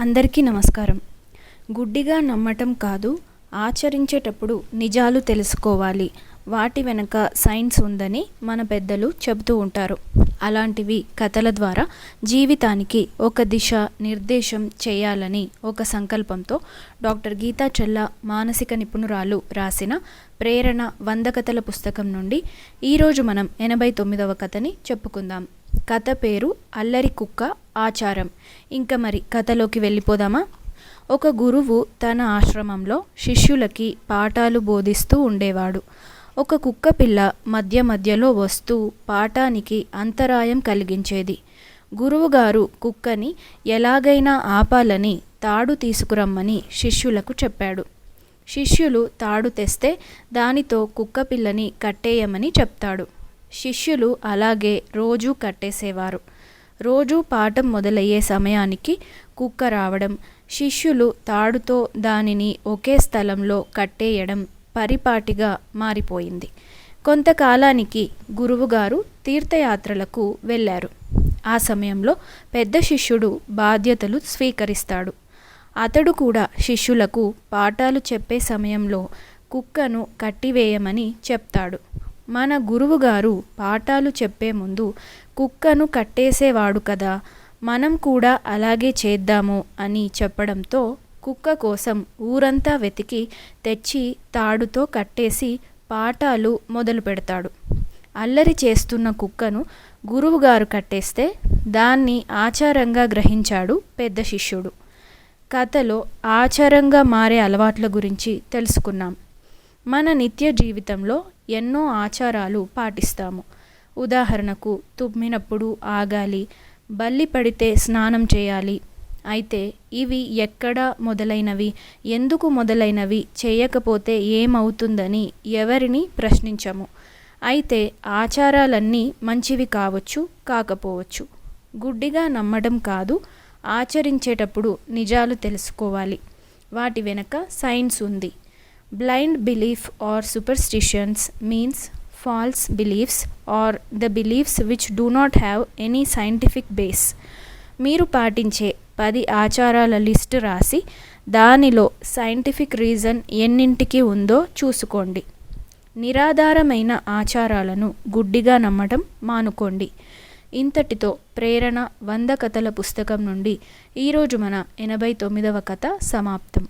అందరికీ నమస్కారం. గుడ్డిగా నమ్మటం కాదు ఆచరించేటప్పుడు నిజాలు తెలుసుకోవాలి. వాటి వెనక సైన్స్ ఉందని మన పెద్దలు చెబుతూ ఉంటారు. అలాంటివి కథల ద్వారా జీవితానికి ఒక దిశ నిర్దేశం చేయాలని ఒక సంకల్పంతో డాక్టర్ గీతా చెల్ల మానసిక నిపుణురాలు రాసిన ప్రేరణ వంద కథల పుస్తకం నుండి ఈరోజు మనం ఎనభై తొమ్మిదవ కథని చెప్పుకుందాం. కథ పేరు అల్లరి కుక్క ఆచారం. ఇంకా మరి కథలోకి వెళ్ళిపోదామా? ఒక గురువు తన ఆశ్రమంలో శిష్యులకి పాఠాలు బోధిస్తూ ఉండేవాడు. ఒక కుక్క పిల్ల మధ్య మధ్యలో వస్తూ పాఠానికి అంతరాయం కలిగించేది. గురువుగారు కుక్కని ఎలాగైనా ఆపాలని తాడు తీసుకురమ్మని శిష్యులకు చెప్పాడు. శిష్యులు తాడు తెస్తే దానితో కుక్క పిల్లని కట్టేయమని చెప్తాడు. శిష్యులు అలాగే రోజూ కట్టేసేవారు. రోజూ పాఠం మొదలయ్యే సమయానికి కుక్క రావడం శిష్యులు తాడుతో దానిని ఒకే స్థలంలో కట్టేయడం పరిపాటిగా మారిపోయింది. కొంతకాలానికి గురువుగారు తీర్థయాత్రలకు వెళ్ళారు. ఆ సమయంలో పెద్ద శిష్యుడు బాధ్యతలు స్వీకరిస్తాడు. అతడు కూడా శిష్యులకు పాఠాలు చెప్పే సమయంలో కుక్కను కట్టివేయమని చెప్తాడు. మన గురువుగారు పాఠాలు చెప్పే ముందు కుక్కను కట్టేసేవాడు కదా మనం కూడా అలాగే చేద్దాము అని చెప్పడంతో కుక్క కోసం ఊరంతా వెతికి తెచ్చి తాడుతో కట్టేసి పాఠాలు మొదలు పెడతాడు. అల్లరి చేస్తున్న కుక్కను గురువుగారు కట్టేస్తే దాన్ని ఆచారంగా గ్రహించాడు పెద్ద శిష్యుడు. కథలో ఆచారంగా మారే అలవాట్ల గురించి తెలుసుకున్నాం. మన నిత్య జీవితంలో ఎన్నో ఆచారాలు పాటిస్తాము. ఉదాహరణకు తుమ్మినప్పుడు ఆగాలి బల్లి పడితే స్నానం చేయాలి. అయితే ఇవి ఎక్కడ మొదలైనవి ఎందుకు మొదలైనవి చేయకపోతే ఏమవుతుందని ఎవరిని ప్రశ్నించము. అయితే ఆచారాలన్నీ మంచివి కావచ్చు కాకపోవచ్చు. గుడ్డిగా నమ్మడం కాదు ఆచరించేటప్పుడు నిజాలు తెలుసుకోవాలి. వాటి వెనక సైన్స్ ఉంది. Blind belief or superstitions means false beliefs are the beliefs which do not have any scientific base మీరు పాటించే పది ఆచారాల లిస్ట్ రాసి దానిలో సైంటిఫిక్ రీజన్ ఎన్నింటికి ఉందో చూసుకోండి. నిరాధారమైన ఆచారాలను గుడ్డిగా నమ్మడం మానుకోండి. ఇంతటితో ప్రేరణ వంద కథల పుస్తకం నుండి ఈరోజు మన ఎనభై తొమ్మిదవ కథ సమాప్తం.